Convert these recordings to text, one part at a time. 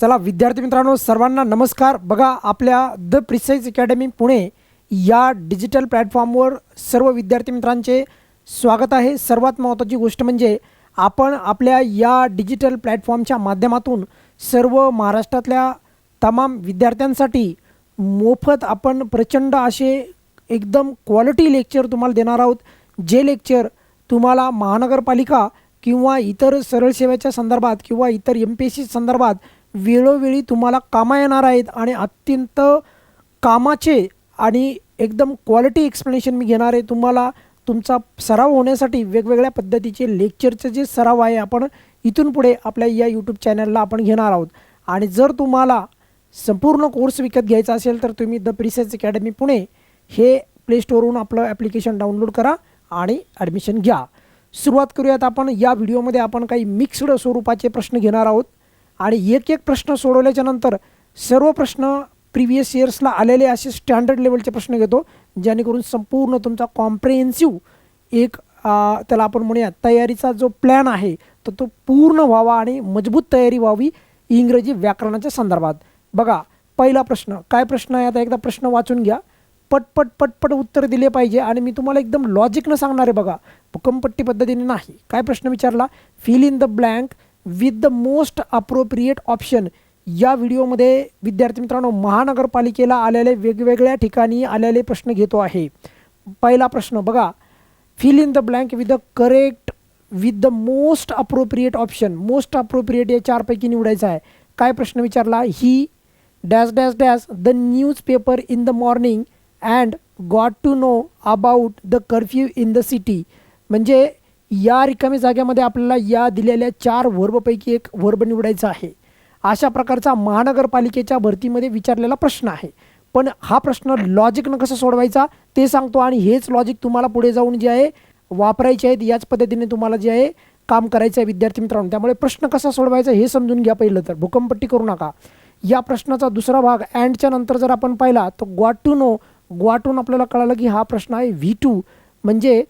चला विद्यार्थी मित्रांनो सर्वांना नमस्कार. बघा आपल्या द प्रिसाईज अकॅडमी पुणे या डिजिटल प्लॅटफॉर्मवर सर्व विद्यार्थी मित्रांचे स्वागत आहे. सर्वात महत्त्वाची गोष्ट म्हणजे आपण आपल्या या डिजिटल प्लॅटफॉर्मच्या माध्यमातून सर्व महाराष्ट्रातल्या तमाम विद्यार्थ्यांसाठी मोफत आपण प्रचंड असे एकदम क्वालिटी लेक्चर तुम्हाला देणार आहोत. जे लेक्चर तुम्हाला महानगरपालिका किंवा इतर सरळ सेवेच्या संदर्भात किंवा इतर एम पी एस सी संदर्भात वेळोवेळी तुम्हाला कामा येणार आहेत आणि अत्यंत कामाचे आणि एकदम क्वालिटी एक्सप्लेनेशन मी घेणार आहे. तुम्हाला तुमचा सराव होण्यासाठी वेगवेगळ्या पद्धतीचे लेक्चरचे जे सराव आहे. आपण इथून पुढे आपल्या या यूट्यूब चॅनलला आपण घेणार आहोत. आणि जर तुम्हाला संपूर्ण कोर्स विकत घ्यायचा असेल तर तुम्ही द प्रिसेस अकॅडमी पुणे हे प्ले स्टोरवरून आपलं ॲप्लिकेशन डाउनलोड करा आणि ॲडमिशन घ्या. सुरुवात करूयात आपण. या व्हिडिओमध्ये आपण काही मिक्स्ड स्वरूपाचे प्रश्न घेणार आहोत. आणि एक एक प्रश्न सोडवल्याच्या नंतर सर्व प्रश्न प्रिव्हियस इयर्सला आलेले असे स्टँडर्ड लेवलचे प्रश्न घेतो जेणेकरून संपूर्ण तुमचा कॉम्प्रिहेन्सिव्ह एक त्याला आपण म्हणूया तयारीचा जो प्लॅन आहे तर तो पूर्ण व्हावा आणि मजबूत तयारी व्हावी इंग्रजी व्याकरणाच्या संदर्भात. बघा पहिला प्रश्न काय प्रश्न आहे? आता एकदा प्रश्न वाचून घ्या. पटपट पटपट उत्तर दिले पाहिजे आणि मी तुम्हाला एकदम लॉजिकनं सांगणार आहे बघा. भूकंपट्टी पद्धतीने नाही. काय प्रश्न विचारला? Fill in the blank with the most appropriate option या व्हिडिओमध्ये विद्यार्थी मित्रांनो महानगरपालिकेला आलेले वेगवेगळ्या ठिकाणी आलेले प्रश्न घेतो आहे. पहिला प्रश्न बघा. Fill in the blank with the correct with the most appropriate option most appropriate या चारपैकी निवडायचं आहे. काय प्रश्न विचारला? He dash dash dash the newspaper in the morning and got to know about the curfew in the city म्हणजे या रिकामी जाग्यामध्ये आपल्याला या दिलेल्या चार वर्बपैकी एक वर्ब निवडायचा आहे. अशा प्रकारचा महानगरपालिकेच्या भरतीमध्ये विचारलेला प्रश्न आहे. पण हा प्रश्न लॉजिकनं कसं सोडवायचा ते सांगतो आणि हेच लॉजिक तुम्हाला पुढे जाऊन जे आहे वापरायचे आहेत याच पद्धतीने तुम्हाला जे आहे काम करायचं आहे विद्यार्थी मित्रांनो. त्यामुळे प्रश्न कसा सोडवायचा हे समजून घ्या पहिलं तर. भूकंपट्टी करू नका. या प्रश्नाचा दुसरा भाग अँडच्या नंतर जर आपण पाहिला तर ग्वाट टू नो ग्वाटून आपल्याला कळालं की हा प्रश्न आहे व्ही टू. म्हणजे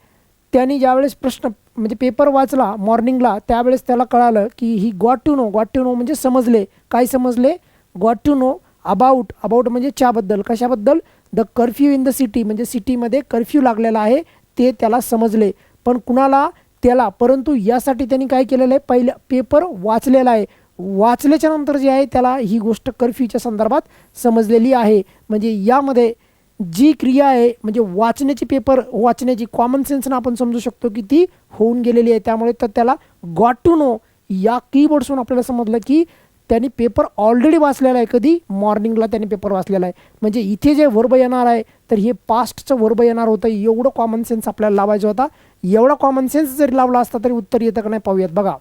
त्यांनी ज्यावेळेस प्रश्न म्हणजे पेपर वाचला मॉर्निंगला त्यावेळेस त्याला कळालं की he got to know got to know म्हणजे समजले. काय समजले? Got to know about about म्हणजे च्याबद्दल. कशाबद्दल? The curfew in the city म्हणजे सिटीमध्ये कर्फ्यू लागलेला आहे ते त्याला समजले. पण कुणाला? त्याला. परंतु यासाठी त्यांनी काय केलेलं आहे? पहिलं पेपर वाचलेला आहे. वाचल्याच्या नंतर जे आहे त्याला ही गोष्ट कर्फ्यूच्या संदर्भात समजलेली आहे. म्हणजे यामध्ये जी क्रिया आहे म्हणजे वाचण्याची पेपर वाचण्याची कॉमन सेन्सनं आपण समजू शकतो की ती होऊन गेलेली आहे. त्यामुळे तर त्याला गॉट टू नो या कीबोर्ड्सहून आपल्याला समजलं की त्यांनी पेपर ऑलरेडी वाचलेला आहे कधी? मॉर्निंगला त्यांनी पेपर वाचलेला आहे. म्हणजे इथे जे वर्ब येणार आहे तर हे पास्टचं वर्ब येणार होतं. एवढं कॉमन सेन्स आपल्याला लावायचं होता. एवढा कॉमन सेन्स जरी लावला असता तरी उत्तर येतं का नाही पाहूयात. बघा.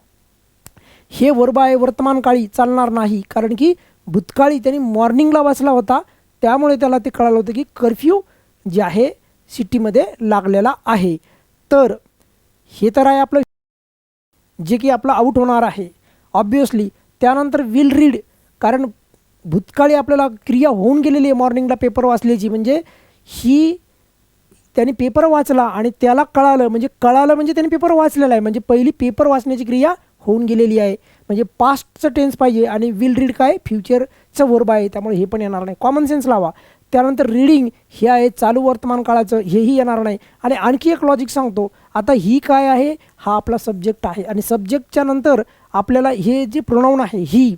हे वर्ब आहे वर्तमान काळी चालणार नाही. कारण की भूतकाळी त्यांनी मॉर्निंगला वाचला होता. त्यामुळे त्याला ते कळालं होतं की कर्फ्यू जे आहे सिटीमध्ये लागलेला आहे. तर हे तर आहे आपलं जे की आपलं आऊट होणार आहे. ऑब्वियसली त्यानंतर विल रीड कारण भूतकाळी आपल्याला क्रिया होऊन गेलेली आहे मॉर्निंगला पेपर वाचल्याची. म्हणजे ही त्याने पेपर वाचला आणि त्याला कळालं. म्हणजे कळालं म्हणजे त्याने पेपर वाचलेला आहे. म्हणजे पहिली पेपर वाचण्याची क्रिया होऊन गेलेली आहे. म्हणजे पास्टचं टेन्स पाहिजे आणि विल रीड काय? फ्युचरचं वर्ब आहे. त्यामुळे हे पण येणार नाही. कॉमन सेन्स लावा. त्यानंतर रीडिंग हे आहे चालू वर्तमान काळाचं. हेही येणार नाही. आणि आणखी एक लॉजिक सांगतो. आता ही काय आहे? हा आपला सब्जेक्ट आहे. आणि सब्जेक्टच्या नंतर आपल्याला हे जे प्रोनाऊन आहे ही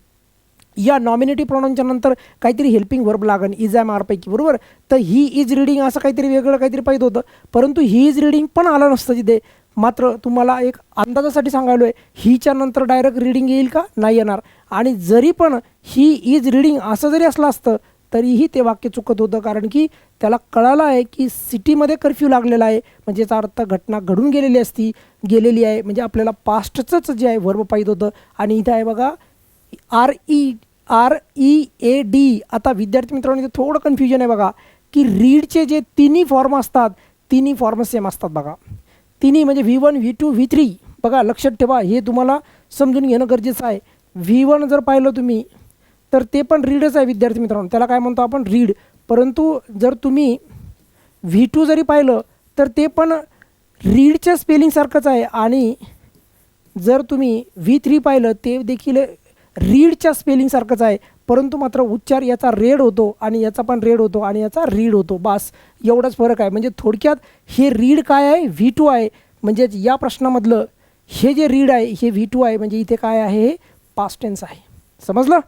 या नॉमिनेटिव्ह प्रोनाऊनच्या नंतर काहीतरी हेल्पिंग वर्ब लागन. इज आय मारपैकी बरोबर? तर ही इज रीडिंग असं काहीतरी वेगळं काहीतरी पाहिजे होतं. परंतु ही इज रीडिंग पण आलं नसतं तिथे. मात्र तुम्हाला एक अंदाजासाठी सांगायलो आहे हीच्या नंतर डायरेक्ट रिडिंग येईल का? नाही येणार. आणि जरी पण ही इज रिडिंग असं जरी असलं असतं तरीही ते वाक्य चुकत होतं. कारण की त्याला कळालं आहे की सिटीमध्ये कर्फ्यू लागलेला आहे. म्हणजे याचा अर्थ घटना घडून गेलेली असती गेलेली आहे. म्हणजे आपल्याला पास्टचंच जे आहे वर्ब पाहिजे होतं. आणि इथं आहे बघा R E R E A D आता विद्यार्थी मित्रांनो इथे थोडं कन्फ्युजन आहे बघा. की रीडचे जे तिन्ही फॉर्म असतात तिन्ही फॉर्म सेम असतात बघा. तिन्ही म्हणजे V one V two V three बघा लक्षात ठेवा हे तुम्हाला समजून घेणं गरजेचं आहे. व्ही वन जर पाहिलं तुम्ही तर ते पण रीडच आहे विद्यार्थी मित्रांनो. त्याला काय म्हणतो आपण? रीड परंतु जर तुम्ही व्ही टू जरी पाहिलं तर ते पण रीडच्या स्पेलिंगसारखंच आहे. आणि जर तुम्ही व्ही थ्री पाहिलं ते देखील रीडच्या स्पेलिंगसारखंच आहे. परंतु मात्र उच्चार याचा रेड होतो आणि याचा पण रेड होतो आणि याचा रीड होतो. बास एवढाच फरक आहे. म्हणजे थोडक्यात हे रीड काय आहे? व्ही टू आहे. म्हणजेच या प्रश्नामधलं हे जे रीड आहे हे व्ही टू आहे. म्हणजे इथे काय आहे? हे पास्ट टेन्स आहे. समजलं?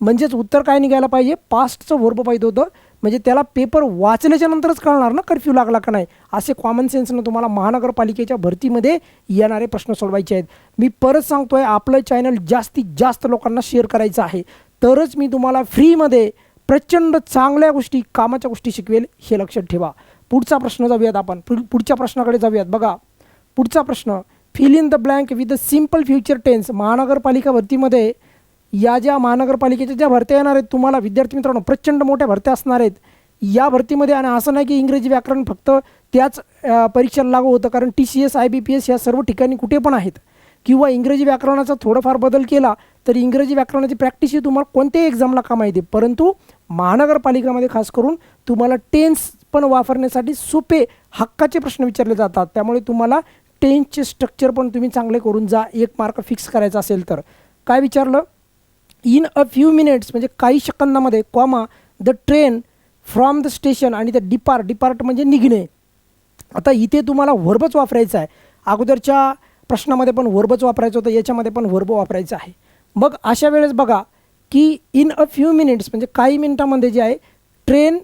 म्हणजेच उत्तर काय निघायला पाहिजे? पास्टचं वर्ब पाहिजे होतं. म्हणजे त्याला पेपर वाचल्याच्या नंतरच कळणार ना? कर्फ्यू लागला का नाही? असे कॉमन सेन्सनं तुम्हाला महानगरपालिकेच्या भरतीमध्ये येणारे प्रश्न सोडवायचे आहेत. मी परत सांगतोय आपलं चॅनल जास्तीत जास्त लोकांना शेअर करायचं आहे. तरच मी तुम्हाला फ्रीमध्ये प्रचंड चांगल्या गोष्टी कामाच्या गोष्टी शिकवेल हे लक्षात ठेवा. पुढचा प्रश्न जाऊयात आपण. पुढच्या प्रश्नाकडे जाऊयात. बघा पुढचा प्रश्न. Fill in the blank with the simple future tense महानगरपालिका भरतीमध्ये या ज्या महानगरपालिकेच्या ज्या भरत्या येणार आहेत तुम्हाला विद्यार्थी मित्रांनो प्रचंड मोठ्या भरत्या असणार आहेत. या भरतीमध्ये आणि असं नाही की इंग्रजी व्याकरण फक्त त्याच परीक्षेला लागू होतं कारण T C S I B P S या सर्व ठिकाणी कुठे पण आहेत. किंवा इंग्रजी व्याकरणाचा थोडंफार बदल केला तर इंग्रजी व्याकरणाची प्रॅक्टिस ही तुम्हाला कोणत्याही एक्झामला कामा येते. परंतु महानगरपालिकामध्ये खास करून तुम्हाला टेन्स पण वापरण्यासाठी सोपे हक्काचे प्रश्न विचारले जातात. त्यामुळे तुम्हाला टेन्सचे स्ट्रक्चर पण तुम्ही चांगले करून जा एक मार्क फिक्स करायचा असेल तर. काय विचारलं? इन अ फ्यू मिनिट्स म्हणजे काही सेकंदामध्ये comma the train from the station आणि द डिपार्ट डिपार्ट म्हणजे निघणे. आता इथे तुम्हाला वर्बच वापरायचा आहे. अगोदरच्या प्रश्नामध्ये पण वर्बच वापरायचं होतं याच्यामध्ये पण वर्ब वापरायचं आहे. मग अशा वेळेस बघा की इन अ फ्यू मिनिट्स म्हणजे काही मिनिटामध्ये जे आहे ट्रेन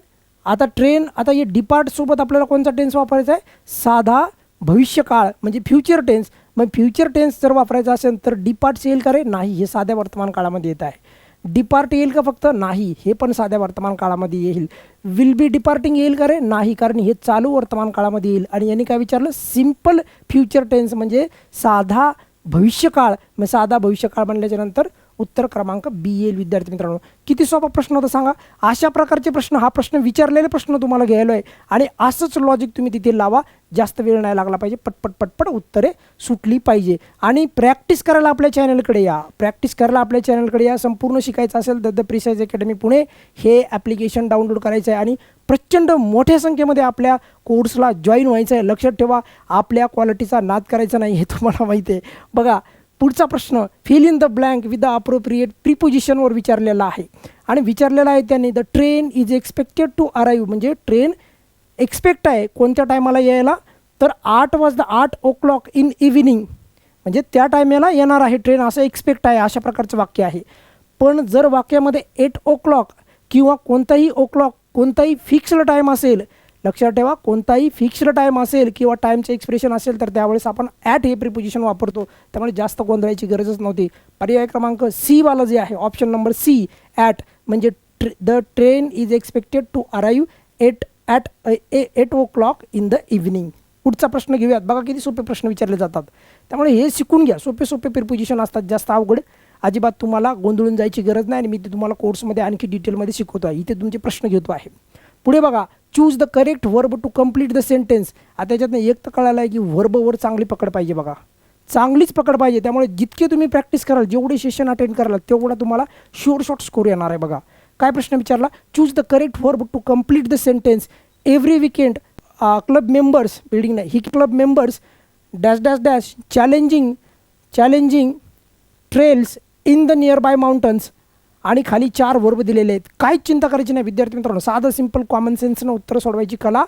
आता ट्रेन आता हे डिपार्टसोबत आपल्याला कोणता टेन्स वापरायचा आहे? साधा भविष्यकाळ म्हणजे फ्युचर टेन्स मग फ्युचर टेन्स जर वापरायचा असेल तर डिपार्ट्स येईल का रे नाही हे साध्या वर्तमान काळामध्ये येत आहे. डिपार्ट येईल का फक्त? नाही. हे पण साध्या वर्तमान काळामध्ये येईल. विल बी डिपार्टिंग येईल का रे? नाही कारण हे चालू वर्तमान काळामध्ये येईल. आणि यांनी काय विचारलं? सिंपल फ्युचर टेन्स म्हणजे साधा भविष्यकाळ. मग साधा भविष्यकाळ म्हणल्याच्या नंतर उत्तर क्रमांक बी येईल विद्यार्थी मित्रांनो. किती सोपा प्रश्न होता सांगा. अशा प्रकारचे प्रश्न हा प्रश्न विचारलेले प्रश्न तुम्हाला घ्यायला आहे. आणि असंच लॉजिक तुम्ही तिथे लावा. जास्त वेळ नाही लागला पाहिजे. पटपट पटपट उत्तरे सुटली पाहिजे. आणि प्रॅक्टिस करायला आपल्या चॅनलकडे या. प्रॅक्टिस करायला आपल्या चॅनलकडे या. संपूर्ण शिकायचं असेल तर द प्रिसाईज अकॅडमी पुणे हे ॲप्लिकेशन डाउनलोड करायचं आहे आणि प्रचंड मोठ्या संख्येमध्ये आपल्या कोर्सला जॉईन व्हायचं आहे लक्षात ठेवा आपल्या क्वालिटीचा नाद करायचा नाही हे तुम्हाला माहिती आहे. बघा पुढचा प्रश्न fill in the blank with the appropriate प्रिपोजिशनवर विचारलेला आहे. आणि विचारलेला आहे त्यांनी the train is expected to arrive म्हणजे ट्रेन एक्सपेक्ट आहे कोणत्या टायमाला यायला तर आठ वाजता आठ ओ क्लॉक इन इव्हिनिंग म्हणजे त्या टायमाला येणार आहे ट्रेन असं एक्सपेक्ट आहे अशा प्रकारचं वाक्य आहे. पण जर वाक्यामध्ये एट ओ क्लॉक किंवा कोणताही ओ क्लॉक कोणताही फिक्स्ड टाईम असेल लक्षात ठेवा कोणताही फिक्स्ड टाईम असेल किंवा टाईमचं एक्सप्रेशन असेल तर त्यावेळेस आपण ॲट हे प्रिपोजिशन वापरतो. त्यामुळे जास्त गोंधळायची गरजच नव्हती. पर्याय क्रमांक सीवाला जे आहे ऑप्शन नंबर सी ॲट म्हणजे tray the train is expected to arrive eight at eight o'clock in the evening पुढचा प्रश्न घेऊयात. बघा किती सोपे प्रश्न विचारले जातात. त्यामुळे हे शिकून घ्या. सोपे सोपे प्रिपोजिशन असतात. जास्त अवघड. अजिबात तुम्हाला गोंधळून जायची गरज नाही आणि मी ते तुम्हाला कोर्समध्ये आणखी डिटेलमध्ये शिकवतो आहे. इथे तुमचे प्रश्न घेतो आहे. पुढे बघा. Choose the correct verb to complete the sentence आता त्याच्यातनं एक तर कळालं आहे की वर्बवर चांगली पकड पाहिजे बघा. चांगलीच पकड पाहिजे. त्यामुळे जितके तुम्ही प्रॅक्टिस कराल जेवढे सेशन अटेंड कराल तेवढा तुम्हाला शॉर्ट शॉर्ट स्कोर येणार आहे बघा. काय प्रश्न विचारला? Choose the correct verb to complete the sentence every weekend club members building नाही ही club members dash dash dash challenging challenging trails in the nearby mountains आणि खाली चार वर्ब दिलेले आहेत. काहीच चिंता करायची नाही विद्यार्थी मित्रांनो. साधं सिंपल कॉमन सेन्सनं उत्तर सोडवायची कला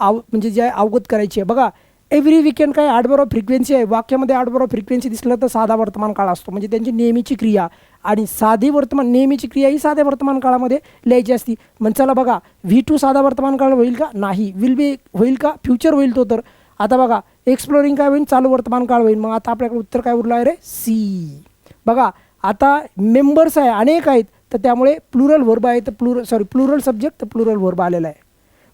आव म्हणजे जे अवगत करायची आहे. बघा एव्हरी विकेंड काय आडबर ऑफ फ्रिक्वेन्सी आहे. वाक्यामध्ये आडबर ऑफ फ्रिक्वेन्सी दिसलं तर साधा वर्तमान काळ असतो. म्हणजे त्यांची नेहमीची क्रिया. आणि साधी वर्तमान नेहमीची क्रिया ही साध्या वर्तमान काळामध्ये लिहायची असती. मग चला बघा व्ही टू साधा वर्तमान काळ होईल का? नाही. विल बी होईल का? फ्युचर होईल तो तर. आता बघा एक्सप्लोरिंग काय होईल? चालू वर्तमान काळ होईल. मग आता आपल्याकडे उत्तर काय उरलं आहे रे? सी बघा आता मेंबर्स आहे अनेक आहेत. तर त्यामुळे प्लुरल वर्ब आहे. तर प्लुर सॉरी प्लुरल सब्जेक्ट तर प्लुरल वर्ब आलेला आहे.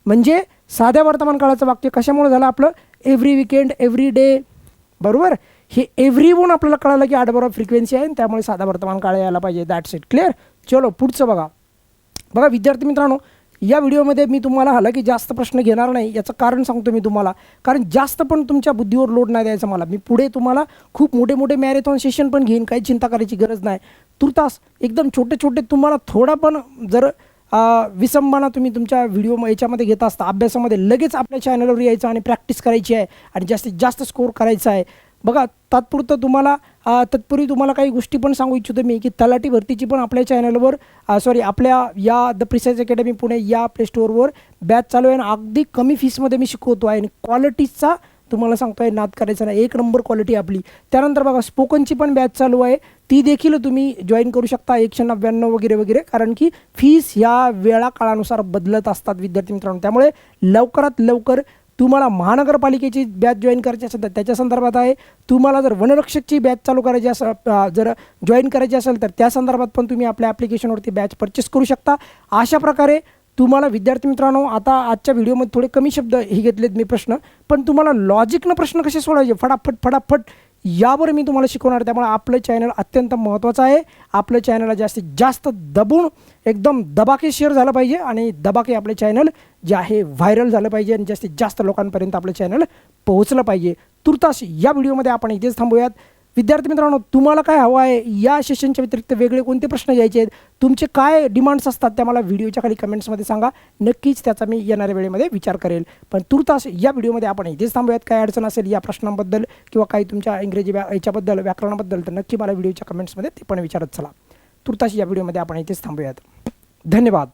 म्हणजे साध्या वर्तमान काळाचं वाक्य कशामुळे झालं आपलं? एव्हरी विकेंड एव्हरी डे बरोबर? हे एव्हरी वन आपल्याला कळालं की आठ बरोबर फ्रिक्वेन्सी आहे आणि त्यामुळे साधा वर्तमान काळ यायला पाहिजे. दॅट्स इट क्लिअर चलो पुढचं बघा. बघा विद्यार्थी मित्रांनो या व्हिडिओमध्ये मी तुम्हाला हला की जास्त प्रश्न घेणार नाही याचं कारण सांगतो मी तुम्हाला. कारण जास्त पण तुमच्या बुद्धीवर लोड नाही द्यायचा मला. मी पुढे तुम्हाला खूप मोठे मोठे मॅरेथॉन सेशन पण घेईन काही चिंता करायची गरज नाही. तुर्तास एकदम छोटे छोटे तुम्हाला थोडा पण जर विसंबना तुम्ही तुमच्या व्हिडिओ याच्यामध्ये घेत असता अभ्यासामध्ये लगेच आपल्या चॅनलवर यायचं आणि प्रॅक्टिस करायची आहे आणि जास्तीत जास्त स्कोर करायचा आहे. बघा तात्पुरतं तुम्हाला तत्पूर्वी तुम्हाला काही गोष्टी पण सांगू इच्छितो मी की तलाठी भरतीची पण आपल्या चॅनलवर सॉरी आपल्या या द प्रिसाईज अकॅडमी पुणे या प्ले स्टोअरवर बॅच चालू आहे आणि अगदी कमी फीसमध्ये मी शिकवतो आहे आणि क्वालिटीचा तुम्हाला सांगतोय नाद करायचा नाही. एक नंबर क्वालिटी आपली. त्यानंतर बघा स्पोकनची पण बॅच चालू आहे. ती देखील तुम्ही जॉईन करू शकता एकशे नव्याण्णव वगैरे वगैरे. कारण की फीस ह्या वेळा काळानुसार बदलत असतात विद्यार्थी मित्रांनो. त्यामुळे लवकरात लवकर तुम्हाला महानगरपालिकेची बॅच जॉईन करायची असेल तर त्याच्या संदर्भात आहे. तुम्हाला जर वनरक्षकची बॅच चालू करायची असेल जर जॉईन करायची असेल तर त्या संदर्भात पण तुम्ही आपल्या ॲप्लिकेशनवरती बॅच परचेस करू शकता. अशा प्रकारे तुम्हाला विद्यार्थी मित्रांनो आता आजच्या व्हिडिओमध्ये थोडे कमी शब्द हे घेतलेत मी प्रश्न पण तुम्हाला लॉजिकनं प्रश्न कसे सोडायचे फटाफट फटाफट. यावर मी तुम्हाला शिकवणार त्यामुळे आपलं चॅनल अत्यंत महत्त्वाचं आहे. आपलं चॅनलला जास्तीत जास्त दबून एकदम दबाके शेअर झालं पाहिजे आणि दबाके आपले चॅनल जे आहे व्हायरल झालं पाहिजे आणि जास्तीत जास्त लोकांपर्यंत आपलं चॅनल पोहोचलं पाहिजे. तुर्तास या व्हिडिओमध्ये आपण इथेच थांबूयात. विद्यार्थी मित्रांनो तुम्हाला काय हवं आहे? या सेशनच्या व्यतिरिक्त वेगळे कोणते प्रश्न घ्यायचे आहेत? तुमचे काय डिमांड्स असतात त्या मला व्हिडिओच्या खाली कमेंट्समध्ये सांगा. नक्कीच त्याचा मी येणाऱ्या वेळेमध्ये विचार करेल. पण तुर्तास या व्हिडिओमध्ये आपण इथेच थांबूयात. काय अडचण असेल या प्रश्नांबद्दल किंवा काही तुमच्या इंग्रजी व्या याच्याबद्दल व्याकरणाबद्दल तर नक्की मला व्हिडिओच्या कमेंट्समध्ये ते पण विचारत चला. तुर्तास या व्हिडिओमध्ये आपण इथेच थांबूयात. धन्यवाद.